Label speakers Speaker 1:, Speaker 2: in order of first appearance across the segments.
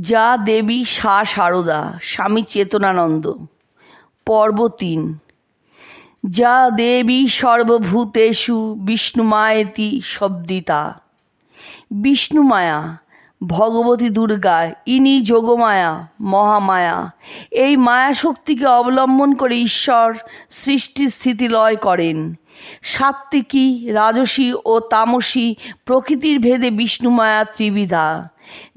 Speaker 1: যা দেবী সা সারদা, স্বামী চেতনানন্দ। পর্ব তিন। যা দেবী সর্বভূতেষু বিষ্ণুমায়েতি শব্দিতা। বিষ্ণুমায়া ভগবতী দুর্গা, ইনি যোগমায়া, মহামায়া। এই মায়া শক্তিকে অবলম্বন করে ঈশ্বর সৃষ্টি স্থিতি লয় করেন। সাত্ত্বিকী, রাজসী ও তামসী প্রকৃতির ভেদে বিষ্ণুমায়া ত্রিবিধা।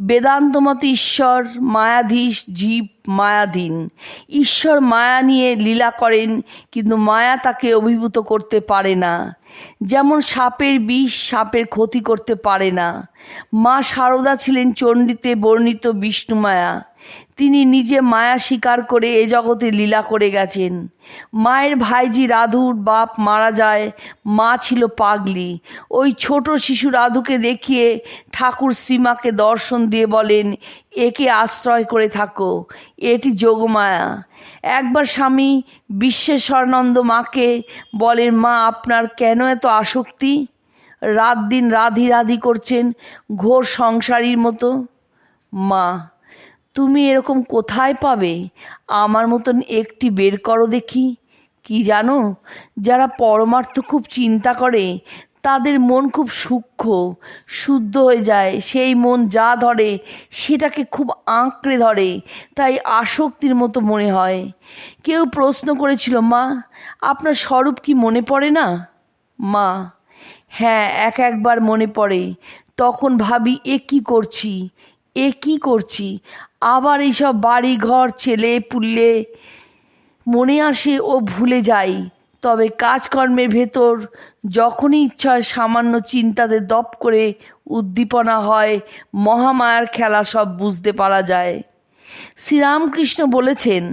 Speaker 1: বেদান্ত মতে ঈশ্বর মায়াধীশ জীব মায়াধীন ঈশ্বর মায়া নিয়ে লীলা করেন, কিন্তু মায়া তাকে অভিভূত করতে পারে না। যেমন সাপের বিষ সাপের ক্ষতি করতে পারে না। মা সারদা ছিলেন চণ্ডীতে বর্ণিত বিষ্ণুমায়া তিনি নিজে মায়া স্বীকার করে এ জগতে লীলা করে গেছেন। মায়ের ভাইজি রাধুর বাপ মারা যায়, মা ছিল পাগলি। ওই ছোট শিশু রাধুকে দেখিয়ে ঠাকুর শ্রীমাকে দর্শন দিয়ে বলেন একে আশ্রয় করে থাকো। এটি যোগমায়া। একবার স্বামী বিশ্বেশ্বরানন্দ মাকে বলেন মা, আপনার কেন এত আসক্তি? রাত দিন রাধি রাধি করছেন ঘোর সংসারীর মতো। মা, তুমি এরকম কোথায় পাবে? আমার মতন একটি বের করো দেখি। কি জানো, যারা পরমার্থ খুব চিন্তা করে তাদের মন খুব সূক্ষ্ম, শুদ্ধ হয়ে যায়। সেই মন যা ধরে, সেটাকে খুব আঁকড়ে ধরে। তাই আসক্তির মতো মনে হয়। কেউ প্রশ্ন করেছিল, মা, আপনার স্বরূপ কি মনে পড়ে না? মা হ্যাঁ এক একবার মনে পড়ে। তখন ভাবি, এ কি করছি? এ কি করছি? আবার এইসব বাড়ি ঘর ছেলে পুললে মনে আসে ও ভুলে যাই তবে কাজকর্মের ভেতর যখনই ইচ্ছা সামান্য চিন্তাতে দপ করে উদ্দীপনা হয়, মহামায়ার খেলা সব বুঝতে পারা যায়। শ্রীরামকৃষ্ণ বলেছেন,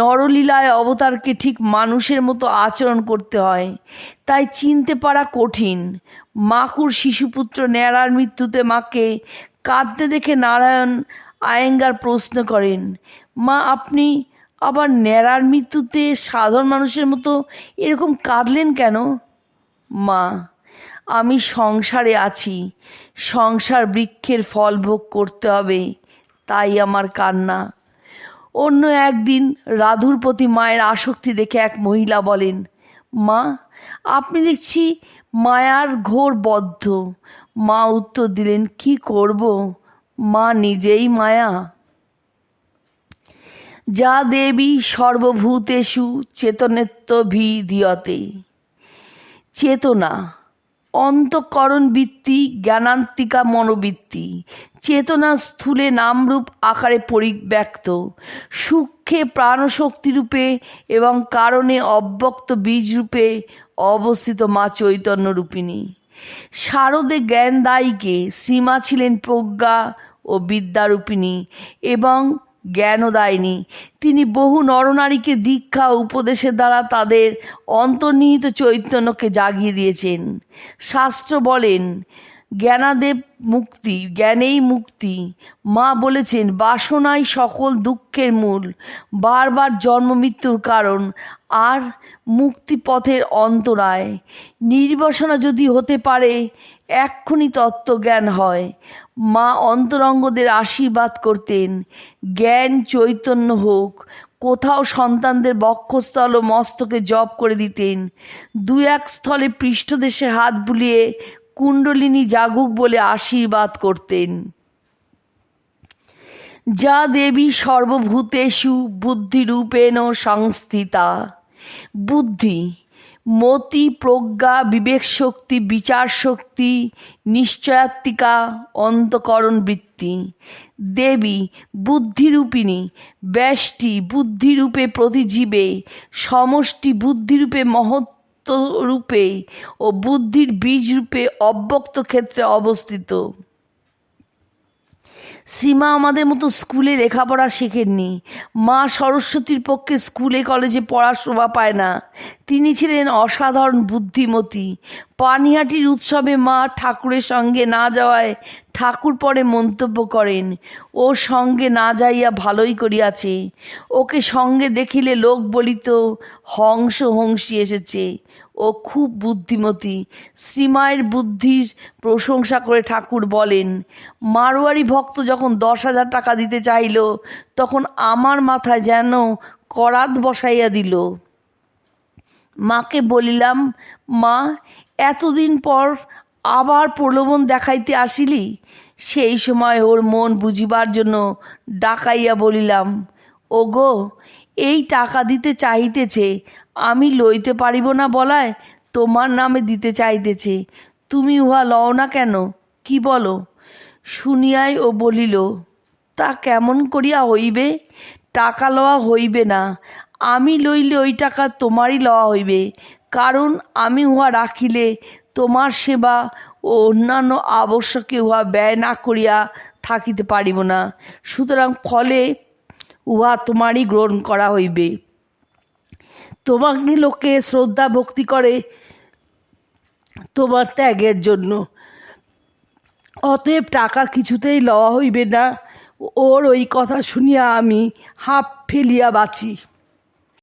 Speaker 1: নরলীলায় অবতারকে ঠিক মানুষের মতো আচরণ করতে হয়, তাই চিনতে পারা কঠিন। মাকুর শিশুপুত্র ন্যাড়ার মৃত্যুতে মাকে কাঁদতে দেখে নারায়ণ আয়েঙ্গার প্রশ্ন করেন, মা, আপনি আবার ন্যাড়ার মৃত্যুতে সাধারণ মানুষের মতো এরকম কাঁদলেন কেন? মা, আমি সংসারে আছি। সংসার বৃক্ষের ফল ভোগ করতে হবে, তাই আমার কান্না। অন্য একদিন রাধুর প্রতি মায়ের আসক্তি দেখে এক মহিলা বলেন, মা, আপনি দেখছি মায়ার ঘোর বদ্ধ। মা উত্তর দিলেন, কি করব? মা নিজেই মায়া। যা দেবী সর্বভূতেষু চেতনেত্ব ভিধিয়তে চেতনা অন্তঃকরণ বৃত্তি জ্ঞানান্তিকা মনোবৃত্তি, চেতনা স্থূলে নামরূপ আকারে পরিব্যক্ত সূক্ষ্মে প্রাণশক্তিরূপে এবং কারণে অব্যক্ত বীজরূপে অবস্থিত মা চৈতন্য রূপিণী। শারদে জ্ঞানদায়ীকে শ্রীমা ছিলেন প্রজ্ঞা ও বিদ্যারূপিণী এবং জ্ঞানদায়িনী তিনি বহু নরনারীকে দীক্ষা উপদেশের দ্বারা তাদের অন্তর্নিহিত চৈতন্যকে জাগিয়ে দিয়েছেন। শাস্ত্র বলেন জ্ঞানাদেব মুক্তি, জ্ঞানেই মুক্তি। মা বলেছেন, বাসনাই সকল দুঃখের মূল। বারবার জন্ম মৃত্যুর কারণ, আর মুক্তিপথের অন্তরায়। নির্বাসনা যদি হতে পারে, এক্ষুনি তত্ত্বজ্ঞান হয়। মা অন্তরঙ্গদের আশীর্বাদ করতেন। জ্ঞান চৈতন্য হোক, কোথাও সন্তানদের বক্ষস্থল ও মস্তকে জপ করে দিতেন। দু এক স্থলে পৃষ্ঠদেশে হাত বুলিয়ে কুণ্ডলিনী জাগুক বলে আশীর্বাদ করতেন। যা দেবী সর্বভূতেষু বুদ্ধিরূপেণ সংস্থিতা। বুদ্ধি, মতি, প্রজ্ঞা, বিবেক শক্তি, বিচার শক্তি, নিশ্চয়াত্মিকা, অন্তকরণ বৃত্তি। দেবী, বুদ্ধিরূপিণী ব্যষ্টি বুদ্ধিরূপে প্রতিজীবে, সমষ্টি বুদ্ধিরূপে রূপে ও বুদ্ধির বীজ রূপে অব্যক্ত ক্ষেত্রে অবস্থিত। সীমা আমাদের মতো স্কুলে লেখাপড়া শেখেননি। মা সরস্বতীর পক্ষে স্কুলে কলেজে পড়ার শোভা পায় না। তিনি ছিলেন অসাধারণ বুদ্ধিমতী। পানিহাটির উৎসবে মা ঠাকুরের সঙ্গে না যাওয়ায় ঠাকুর পরে মন্তব্য করেন, ও সঙ্গে না যাইয়া ভালোই করিয়াছে। ওকে সঙ্গে দেখিলে লোক বলিত, হংস হংসী এসেছে। ও খুব বুদ্ধিমতী। শ্রীমায়ের বুদ্ধির প্রশংসা করে ঠাকুর বলেন, মারোয়ারি ভক্ত যখন দশ হাজার টাকা দিতে চাইল, তখন আমার মাথায় যেন করাত বসাইয়া দিল। মাকে বলিলাম, মা, এতদিন পর আবার প্রলোভন দেখাইতে আসিলি? সেই সময় ওর মন বুঝিবার জন্য ডাকাইয়া বলিলাম, ওগো, এই টাকা দিতে চাইতেছে আমি লইতে পারিব না বলায় তোমার নামে দিতে চাইতেছে তুমি উহা লও না কেন, কি বলো? শুনিয়াই ও বলিল, তা কেমন করিয়া হইবে? টাকা লওয়া হইবে না আমি লইলে ওই টাকা তোমারই লওয়া হইবে, কারণ আমি উহা রাখিলে তোমার সেবা ও অন্যান্য আবশ্যকে উহা ব্যয় না করিয়া থাকিতে পারিব না। সুতরাং ফলে উহা তোমারই গ্রহণ করা হইবে। তোমাকে লোকে শ্রদ্ধা ভক্তি করে তোমার ত্যাগের জন্য। অতএব টাকা কিছুতেই লওয়া হইবে না। ওর ওই কথা শুনিয়া আমি হাঁপ ফেলিয়া বাঁচি।